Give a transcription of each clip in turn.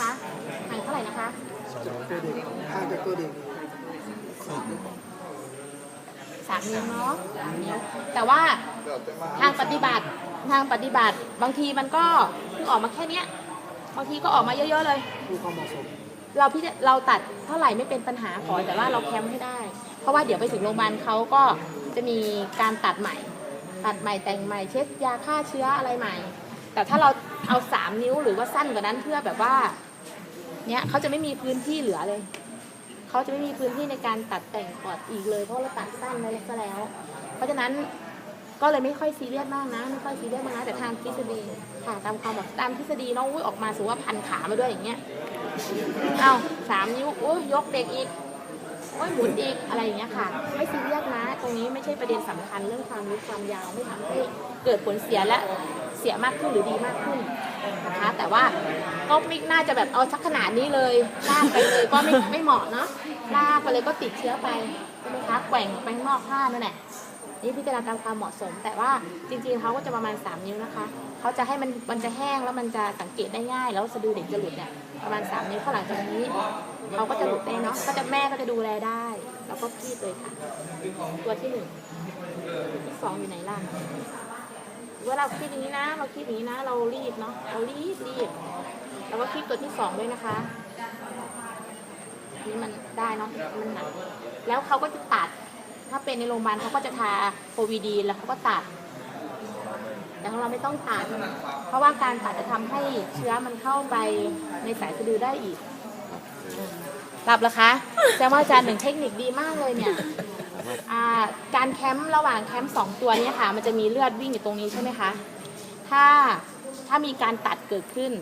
คะห่างเท่าไหร่นะคะห่างจากตัวเด็กสามนิ้วเนาะสามนิ้วแต่ว่าทางปฏิบัติทางปฏิบัติ บางทีมันก็เพิ่งออกมาแค่เนี้ย บางทีก็ออกมาเยอะ ๆ เลยมีความเหมาะสมเราพี่เราตัดเท่าไหร่ไม่เป็นปัญหาขอแต่ว่าเราแคมป์ให้ได้ เพราะว่าเดี๋ยวไปถึงโรงพยาบาลเขาก็จะมีการตัดใหม่ ตัดใหม่แต่งใหม่เช็ดยาฆ่าเชื้ออะไรใหม่ แต่ถ้าเราเอาสามนิ้วหรือว่าสั้นกว่านั้นเพื่อแบบว่า เนี้ยเขาจะไม่มีพื้นที่เหลือเลย เขาจะไม่มีพื้นที่ในการตัดแต่งปอดอีกเลย เพราะเราตัดสั้นไปซะแล้ว เพราะฉะนั้นก็เลยไม่ค่อยซีเรียสมากนะ ไม่ค่อยซีเรียสมากนะแต่ทางทฤษฎีค่ะตามความแบบตามทฤษฎีเนาะอุ้ยออกมาสมมติว่าพันขามาด้วยอย่างเงี้ยเอาสามนิ้วโอ้ยยกเด็กอีกโอ้ยหมุนอีกอะไรอย่างเงี้ยค่ะ ไม่ซีเรียสนะ ตรงนี้ไม่ใช่ประเด็นสำคัญเรื่องความลึกความยาวไม่ทำให้เกิดผลเสียและเสียมากขึ้นหรือดีมากขึ้น แต่ว่าก็ไม่น่าจะแบบเอาสักขนาดนี้เลยลากไปเลยก็ไม่ไม่เหมาะเนาะลากไปเลยก็ติดเชื้อไปใช่ไหมคะแกว่งไปข้างนอกผ้านั่นแหละนี่พิจารณาตามความเหมาะสม แต่ว่าจริงๆเขาก็จะประมาณ 3 นิ้วนะคะเขาจะให้มันมันจะแห้งแล้วมันจะสังเกตได้ง่าย แล้วสะดือเด็กจะหลุดเนี่ยประมาณ 3 นิ้วข้างหลังจากนี้เขาก็จะหลุดได้เนาะก็จะแม่ก็จะดูแลได้ แล้วก็คีบเลยค่ะ ตัวที่หนึ่งที่สองอยู่ไหนล่ะ วลาเราคีบอย่างนี้นะ เราคีบอย่างนี้นะ เรารีบเนาะเรารีบรีบแล้วก็คีบตัวที่สองด้วยนะคะนี่มันได้เนาะมันหนักแล้วเขาก็จะตัด ถ้าเป็นในโรงพยาบาลเขาก็จะทาโควิดีแล้วเขาก็ตัด แต่ของเราไม่ต้องตัด เพราะว่าการตัดจะทำให้เชื้อมันเข้าไปในสายสะดือได้อีกหลับแล้วคะแสดงว่าอาจารย์หนึ่งเทคนิคดีมากเลยเนี่ย อ่าการแคมป์ระหว่างแคมป์สองตัวเนี้ค่ะ มันจะมีเลือดวิ่งอยู่ตรงนี้ใช่ไหมคะ ถ้าถ้ามีการตัดเกิดขึ้น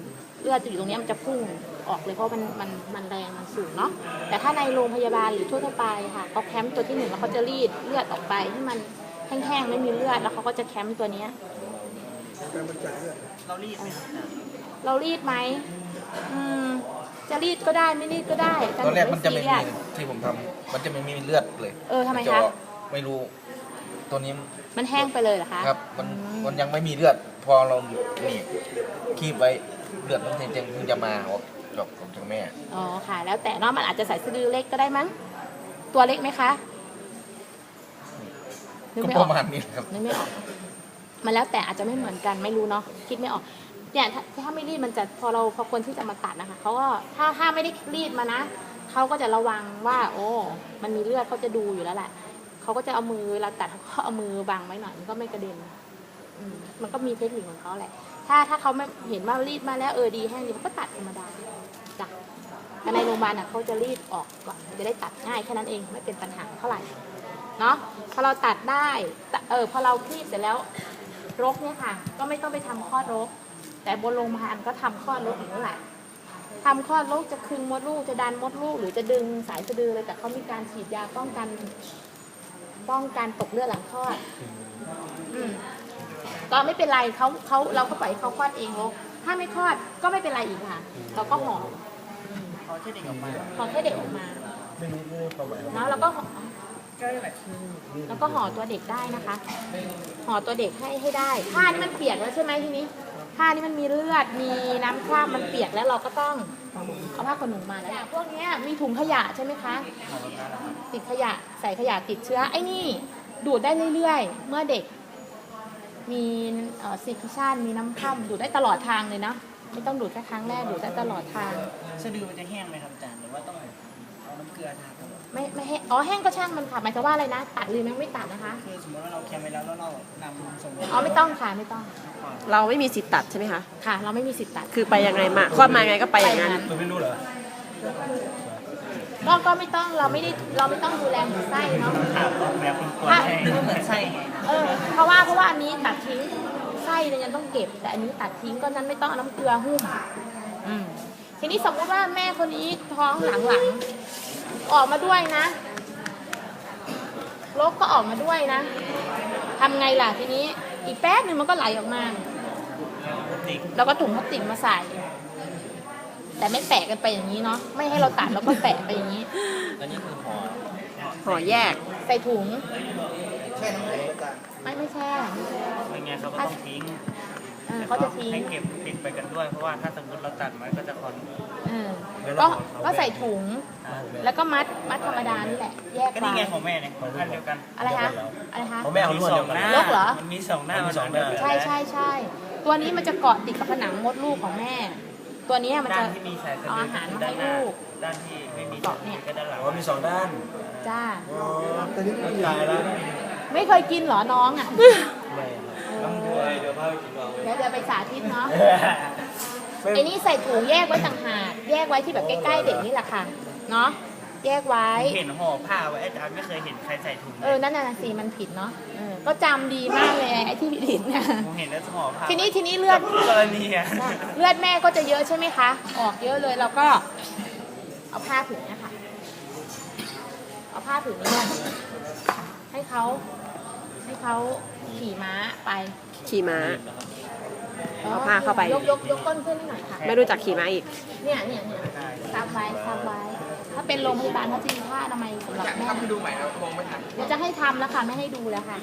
เลือดจะอยู่ตรงนี้มันจะพุ่งออกเลยเพราะมันมันมันแรงมันสูงเนาะแต่ถ้าในโรงพยาบาลหรือทั่วๆไปค่ะเขาแคมป์ตัวที่หนึ่งแล้วเขาจะรีดเลือดออกไปให้มันแห้งๆไม่มีเลือดแล้วเขาก็จะแคมป์ตัวเนี้ยการบรรจัยเลือดเรารีบไหมครับเรารีดไหมอืม จะรีดก็ได้ไม่รีดก็ได้าจาย์ตอนแรกมันจะไม่ซีมีเรียสที่ผมทำมันจะไม่มีเลือดเลย เออทำไมจคะไม่รู้ ตัวนี้มันแห้งไปเลยเหรอคะครับมันมันยังไม่มีเลือด พอเรานี่คีบไว้เลือดมันเต็มๆเพิ่งจะมาออกจบของทางแม่อ๋อค่ะ แล้วแต่เนาะมันอาจจะใส่สะดือเล็กก็ได้มั้งตัวเล็กไหมคะนึกก็ไม่ปออกระมาณนี้ครับนึกไม่ออกมันแล้วแต่อาจจะไม่เหมือนกันไม่รู้เนาะคิดไม่ออก เนี่ยถ้าถ้าไม่รีดมันจะพอเราพอคนที่จะมาตัดนะคะเขาก็ถ้าถ้าไม่ได้รีดมานะเขาก็จะระวังว่า โอ้ มันมีเลือดเขาจะดูอยู่แล้วแหละเขาก็จะเอามือเวลาตัดเขาก็เอามือบังไว้หน่อยมันก็ไม่กระเด็นอืมมันก็มีเทคนิคของเขาแหละ ถ้าถ้าเขาไม่เห็นว่ารีดมาแล้วเออดีแห้งดีเขาก็ตัดธรรมดาจ้ะแต่ในโรงพยาบาลน่ะเขาจะรีดออกก่อนจะได้ตัดง่ายแค่นั้นเองไม่เป็นปัญหาเท่าไหร่เนาะพอเราตัดได้เออพอเราคลีบเสร็จแล้วรกเนี่ยค่ะ ก็ไม่ต้องไปทำคลอรก แต่บนโรงพยาบาลก็ทำคลอดรกอยู่นั่นแหละทำคลอดรกจะคึงมดลูกจะดันมดลูกหรือจะดึงสายสะดือเลยแต่เขามีการฉีดยาป้องกัน ป้องกันตกเลือดหลังคลอดอืมก็ไม่เป็นไรเขาเขาเราก็ปล่อยให้เขาคลอดเองรกถ้าไม่คลอดก็ไม่เป็นไรอีกค่ะเราก็ห่อเขาแค่เด็กออกมาห่อแค่เด็กออกมาไม่รู้ไม่รู้ความหมายเนาะแล้วก็ห่อก็แบบแล้วก็ห่อตัวเด็กได้นะคะ ห่อตัวเด็กให้ให้ได้ผ้านี่มันเปียกแล้วใช่ไหมทีนี้ ผ้านี่มันมีเลือด มีน้ำคราบมันเปียกแล้วเราก็ต้องเอาผ้าขนหนูมาแล้วพวกนี้มีถุงขยะใช่ไหมคะ ติดขยะใส่ขยะติดเชื้อไอ้นี่ดูดได้เรื่อยๆ เมื่อเด็ก มีซีคิชันมีน้ำค่ำดูดได้ตลอดทางเลยนะไม่ต้องดูดแค่ครั้งแรกดูดได้ตลอดทาง สะดือมันจะแห้งไหมครับอาจารย์หรือว่าต้อง เอาน้ำเกลือทาตลอดไม่ไม่แห้งอ๋อแห้งก็ช่างมันค่ะหมายถึงว่าอะไรนะ ตัดหรือไม่ตัดนะคะ คือสมมติว่าเราแคมไปแล้วแล้วเรานำส่งอ๋อไม่ต้องค่ะไม่ต้อง เราไม่มีสิทธิ์ตัดใช่ไหมคะ ค่ะ เราไม่มีสิทธิ์ตัด คือไปยังไงมาคลอดมายังไงก็ไปอย่างนั้น คุณไม่รู้เหรอก็ก็ไม่ต้องเราไม่ได้เราไม่ต้องดูแลเหมือนไส้เนาะแบบคุณควรให้นึกว่าเหมือนไส้ไงเออเพราะว่าเพราะว่าอันนี้ตัดทิ้งไส้เนี่ยยังต้องเก็บ แต่อันนี้ตัดทิ้งก็นั้นไม่ต้องเอาน้ำเกลือหุ้มอืมทีนี้สมมุติว่าแม่คนนี้ท้องหลังๆ ออกมาด้วยนะโรคก็ออกมาด้วยนะทำไงล่ะทีนี้ อีกแป๊บหนึ่งมันก็ไหลออกมาติดแล้วก็ถุงพลาสติกมาใส่ แต่ไม่แปะกันไปอย่างนี้เนาะไม่ให้เราตัดแล้วก็แปะไปอย่างนี้อันนี้คือห่อห่อแยกใส่ถุงแช่น้ำแข็งอาจารย์ไม่ไม่แช่ไม่งั้นเขาก็ต้องทิ้ง เออเขาจะทิ้งให้เก็บติดไปกันด้วย เพราะว่าถ้าสมมติเราตัดมันก็จะคอนเอก็ก็ใส่ถุง แล้วก็มัดมัดธรรมดานี่แหละ แยกก็ไว้นี่ไงของแม่เนี่ยอันเดียวกัน อะไรคะ อะไรคะของแม่เอามีลวดสอเดียงวกันหน้าลกเหรอ มันมีสองหน้ามีสองหน้า ใช่ใช่ใช่ตัวนี้มันจะเกาะติดกับผนังมดลูกของแม่ ตัวนี้มันด้าจะนที่มีสายสะเอาดือาหารมาด้าให้นหน้าลูก ด้านที่ไม่มีเกาะเนี่ยก็ด้านหลังอ๋อมีสองด้าน จ้าอ๋อแต่นี่ไม่มีตายแล้ว ไม่เคยกินเหรอน้องอะไม่ต้อง ด้วยเดี๋ยวพาไปกินเราเดี๋ยวเดี๋ยวไปสาธิตเนาะไอ้นี่ใส่ถุงแยกไว้ต่างหากแยกไว้ที่แบบใกล้ๆเด็กนี่แหละค่ะ เนาะแยกไว้ เห็นห่อผ้าไว้อาจารย์ไม่เคยเห็นใครใส่ถุงเออ นั่นน่ะสิมันผิดเนาะเออก็จำดีมากเลยไอ้ที่ผิดเนี่ยผมเห็นแล้วห่อผ้าทีนี้ทีนี้เลือด กรณีอะเลือดแม่ก็จะเยอะใช่ไหมคะ ออกเยอะเลยเราก็ เอาผ้าผืนเนี้ค่ะ เอาผ้าผืนนี้เนี่ยให้เขา ให้เขาขี่ม้าไปขี่ม้า เอาผ้าเข้าไป ยกยกยกก้นขึ้นให้หน่อยค่ะ ไม่รู้จักขี่ม้าอีก เนี่ยเนี่ยเนี่ยซับไว้ซับไว้ ถ้าเป็นโรงพยาบาลเขาจะมีผ้าอนามัยสำหรับแม่ทำให้ดูใหม่แล้วมองไม่ทันเดี๋ยวจะให้ทำแล้วค่ะ ไม่ให้ดูแล้วค่ะ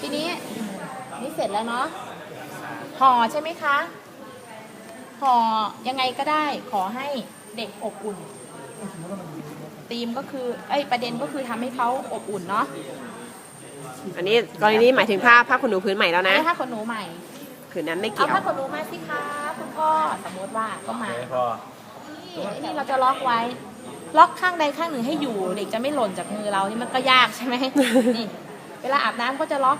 ทีนี้นี่เสร็จแล้วเนาะห่อใช่ไหมคะห่อยังไงก็ได้ขอให้เด็กอบอุ่นธีมก็คือ เอ้ยประเด็นก็คือทำให้เขาอบอุ่นเนาะ อันนี้กรณีนี้หมายถึงผ้าผ้าขนหนูพื้นใหม่แล้วนะแล้วถ้าคนหนูใหม่ผืนนั้นไม่เอาเกี่ยว ผ้าขนหนูมาสิคะคุณพ่อสมมติว่าก็มา ไม่พอนี่นี่เราจะล็อกไว้ ล็อกข้างใดข้างหนึ่งให้อยู่เด็กจะไม่หล่นจากมือเรานี่มันก็ยากใช่ไหม นี่เวลาอาบน้ำก็จะล็อก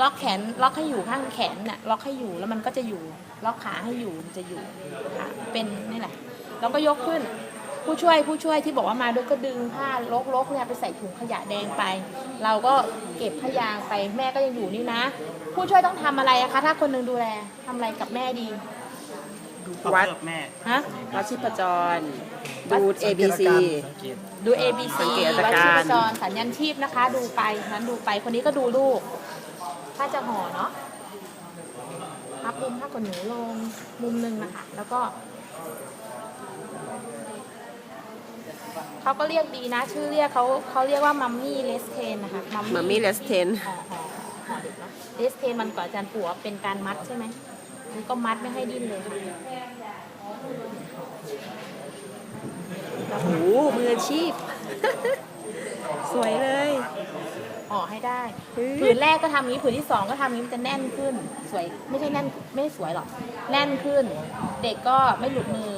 ล็อกแขนล็อกให้อยู่ข้างแขนน่ะล็อกให้อยู่แล้วมันก็จะอยู่ ล็อกขาให้อยู่มันจะอยู่ค่ะเป็นนี่แหละแล้วก็ยกขึ้น ผู้ช่วยผู้ช่วยที่บอกว่ามาด้วยก็ดึงผ้าลกๆเนี่ยไปใส่ถุงขยะแดงไป เราก็เก็บพยางไปแม่ก็ยังอยู่นี่นะ ผู้ช่วยต้องทำอะไรอะคะถ้าคนหนึงดูแลทำอะไรกับแม่ดีวัดแม่ ฮะ วัดชีพจร ดู A B C สังเกตดู A B C สังเกตอาวัดการชีพจรสัญญาณชีพนะคะ ดูไปนั้นดูไปคนนี้ก็ดูลูก ถ้าจะห่อเนาะพับมุมผ้าขนหนูลงมุมหนึ่งนะคะแล้วก็ เขาก็เรียกดีนะ ชื่อเรียกเขาเขาเรียกว่ามัมมี่เลสเทนนะคะมัมมี่เลสเทนห่อห่อห่อเด็กเนาะเลสเทนมันก่อนอาจารย์ปัวเป็นการมัดใช่ไหมนี่ก็มัดไม่ให้ดิ้นเลยค่ะโอ้โหมืออาชีพ สวยเลยห่อให้ได้อืมผืนแรกก็ทำอย่างนี้ผืนที่สองก็ทำอย่างนี้มันจะแน่นขึ้น สวยไม่ใช่แน่นไม่ใช่สวยหรอกแน่นขึ้น เด็กก็ไม่หลุดมือ